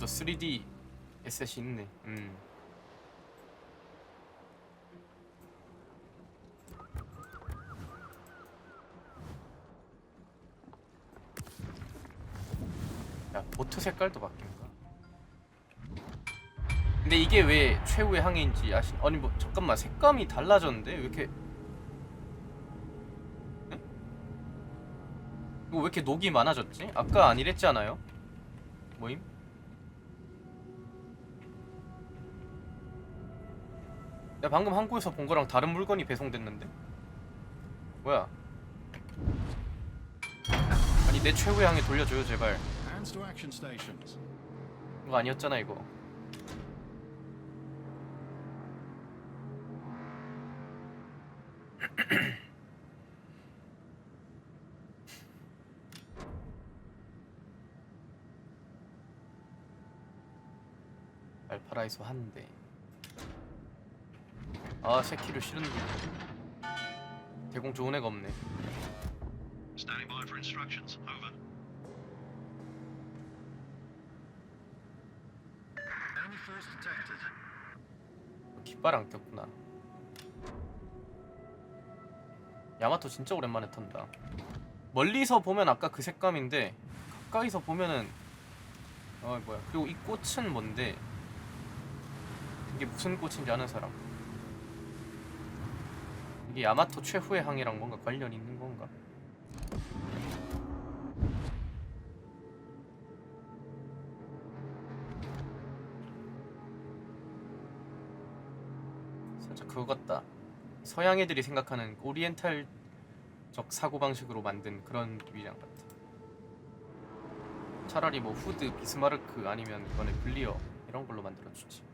그래도 3D 에셋이 있네. 음. 야, 보트 색깔도 바뀐가? 근데 이게 왜 최후의 항해인지 아시? 아니 뭐 잠깐만 색감이 달라졌는데 왜 이렇게? 응? 이거 왜 이렇게 녹이 많아졌지? 아까 안 이랬잖아요? 뭐임? 내가 방금 항구에서 본 거랑 다른 물건이 배송됐는데? 뭐야? 아니 내 최후의 항해 돌려줘요 제발 Hands to action stations. 이거 아니었잖아 이거 알파라이소 한대 아 세키를 싫은데 대공 좋은 애가 없네 Standing by for instructions. Over. Enemy force detected. 깃발 안 꼈구나. 야마토 진짜 오랜만에 탄다. 멀리서 보면 아까 그 색감인데 가까이서 보면은 어 뭐야 그리고 이 꽃은 뭔데 이게 무슨 꽃인지 아는 사람 이게 야마토 최후의 항이랑 뭔가 관련이 있는 건가? 살짝 그거 같다. 서양 애들이 생각하는 오리엔탈적 사고 방식으로 만든 그런 위장 같아. 차라리 뭐 후드, 비스마르크 아니면 이번에 블리어 이런 걸로 만들어 주지.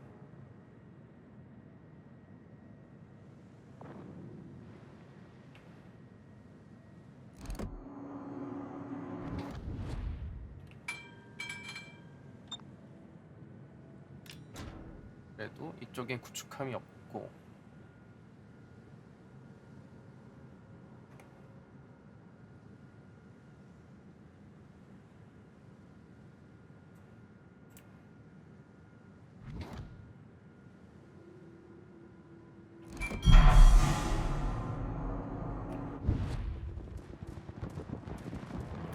그래도 이쪽엔 구축함이 없고.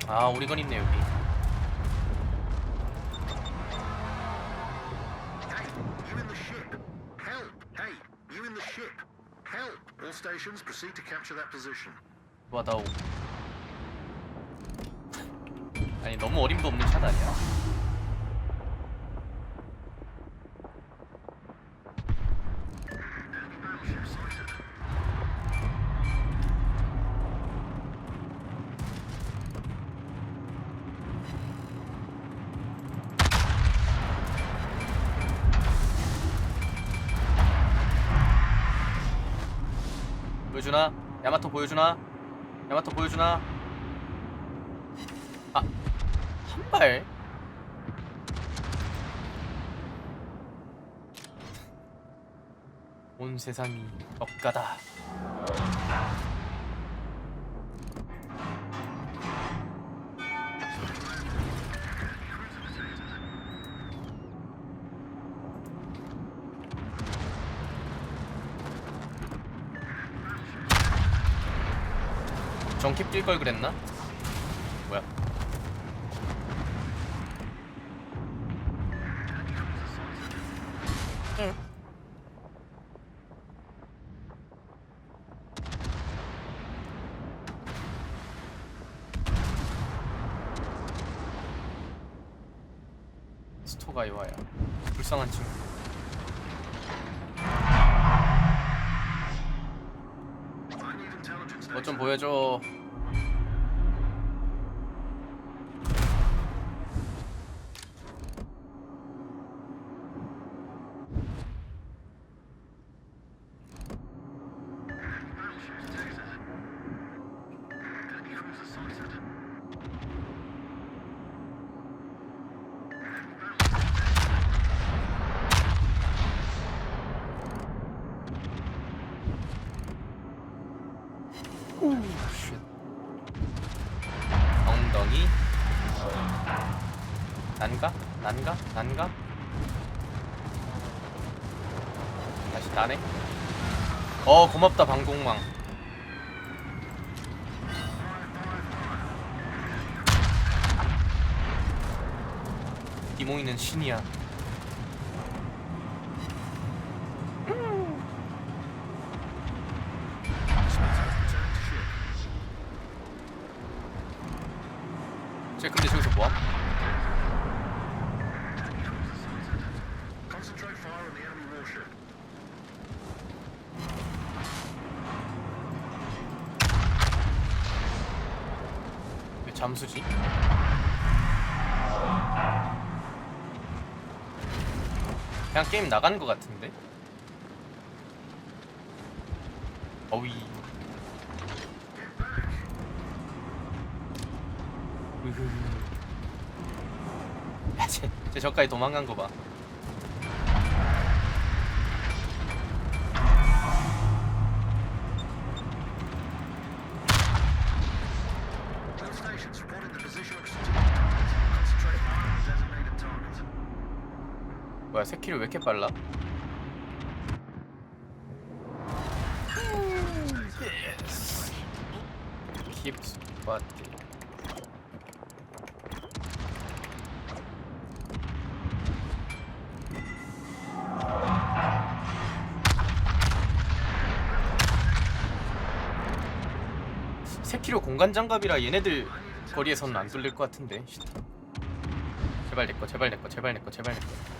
아 오리건 있네 여기 stations proceed to capture that position. 와다오 아니 너무 어림도 없는 샷 아니야? 보여주나? 야마토 보여주나? 야마토 보여주나? 아, 한 발? 온 세상이 억가다. 뛸 걸 그랬나? 뭐야? 응. 스토가 이와야 불쌍한 친구 뭐. 좀 보여줘 난가? 난가? 난가? 다시 나네? 어 고맙다 방공망 디모이는 신이야 쟤 근데 저기서 뭐함? Concentrate fire on the enemy warship. 왜 잠수지? 그냥 게임 나간 것 같은데? 어위 으흐 야 쟤 쟤 저까지 도망간 거봐 새끼를 왜 이렇게 빨라? Keep. 세키로 공간 장갑이라 얘네들 거리에서는 안 뚫릴 것 같은데. 쉿. 제발 내꺼, 제발 내꺼, 제발 내꺼, 제발 내꺼.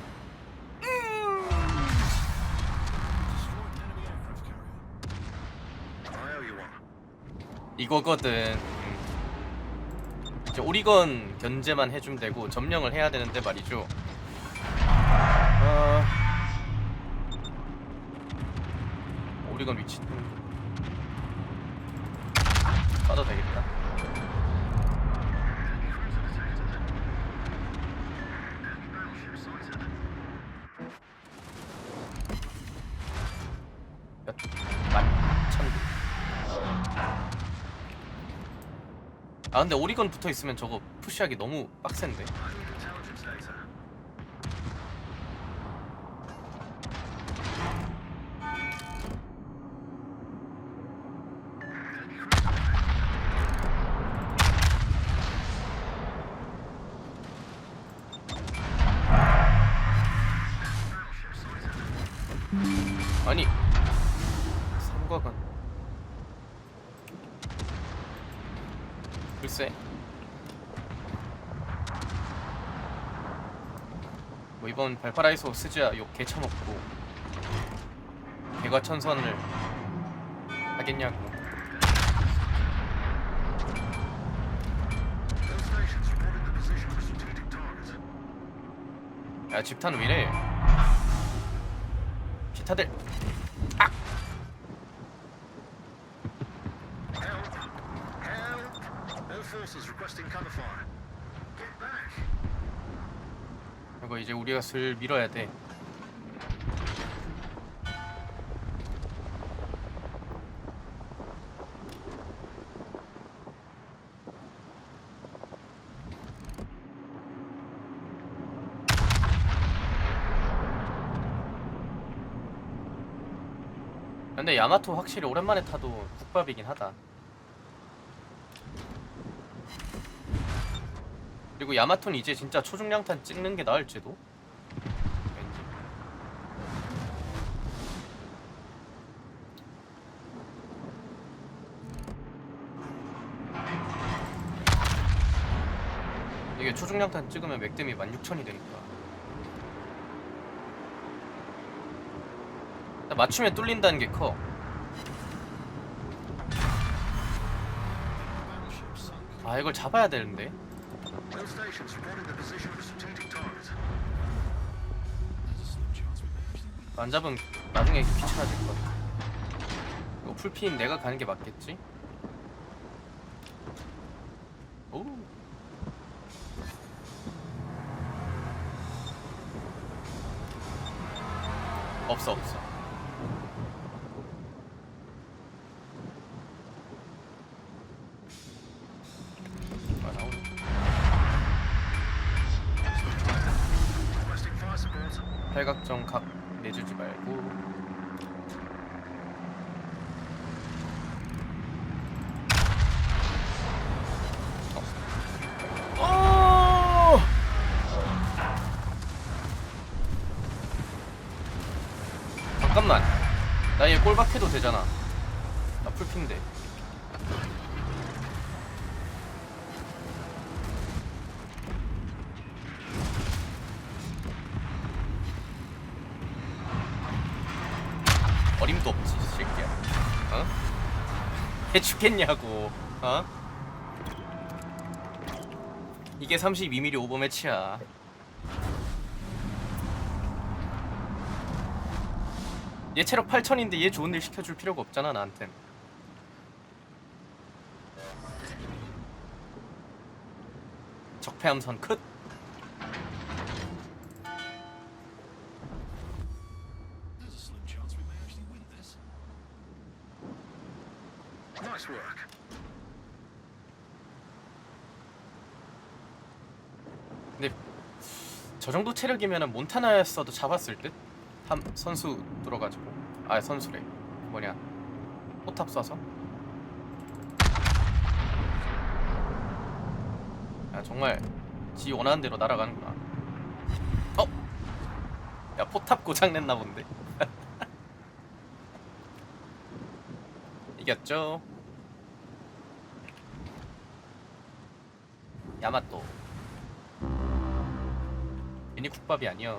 이거거든. 음. 이제 오리건 견제만 해주면 되고 점령을 해야 되는데 말이죠. 어... 오리건 위치 아 근데 오리건 붙어 있으면 저거 푸시하기 너무 빡센데. 아니 글쎄 뭐 이번 발파라이소 스즈야 욕 개쳐먹고 하겠냐고 a strategic target. 야 집탄 왜이래 기타들 이거 이제 우리가 슬 밀어야 돼 근데 야마토 확실히 오랜만에 타도 국밥이긴 하다 그리고 야마토는 이제 진짜 초중량탄 찍는 게 나을지도? 왠지 이게 초중량탄 찍으면 맥댐이 16,000이 되니까. 맞춤에 뚫린다는 게커. 아 이걸 잡아야 되는데 All stations reporting the position of strategic target. 안 잡으면 나중에 귀찮아질 것 같아 이거 풀피인 내가 가는 게 맞겠지? 오 없어 없어 팔각정 각 내주지 말고. 어. 잠깐만. 나얘 꼴박해도 되잖아. 나 풀핀데 어림도 없지 이 새끼야. 어? 해 죽겠냐고. 어? 이게 32mm 오버 매치야. 얘 체력 8000인데 얘 좋은 일 시켜줄 필요가 없잖아 나한텐. 적폐함선 컷 저 정도 체력이면 몬타나였어도 잡았을 듯? 한 선수 들어가지고. 아 선수래. 뭐냐. 포탑 쏴서? 아 정말 지 원하는 대로 날아가는구나. 어? 야 포탑 고장냈나 본데. 이겼죠? 야마또 괜히 국밥이 아니야.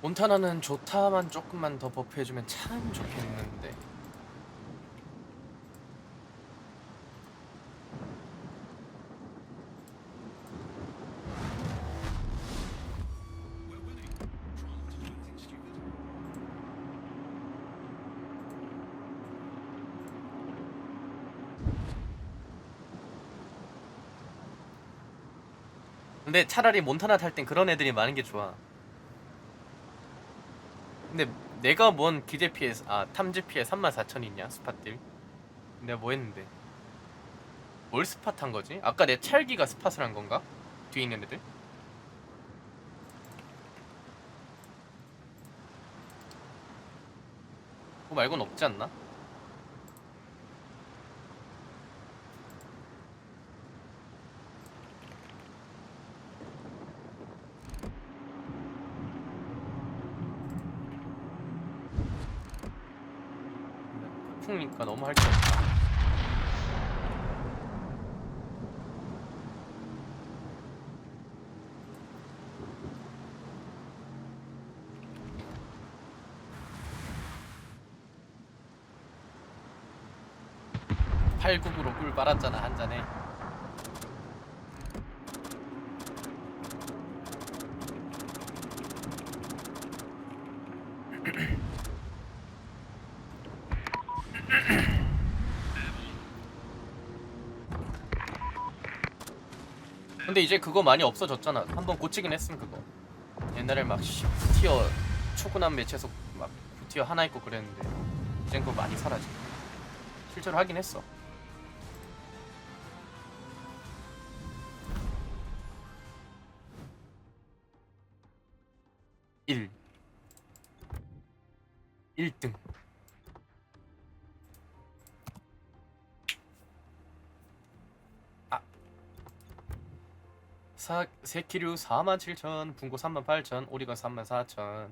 몬타나는 좋다만 조금만 더 버프해주면 참 좋겠는데. 근데 차라리 몬타나 탈 땐 그런 애들이 많은 게 좋아. 근데 내가 뭔 기재 피해 아 탐지 피해 34,000이냐 스팟딜? 내가 뭐 했는데? 뭘 스팟 한 거지? 아까 내 찰기가 스팟을 한 건가? 뒤에 있는 애들? 그거 말고는 없지 않나? 풍니까 너무 할 게 없다. 팔국으로 꿀 빨았잖아 한 잔에. 근데 이제 그거 많이 없어졌잖아. 한번 고치긴 했음 그거. 옛날에 막 10티어 초구난 매치에서 막 9티어 하나 있고 그랬는데 이젠 그거 많이 사라지. 실제로 하긴 했어. 일 1등 사, 세키류 47,000 분고 38,000 오리가 34,000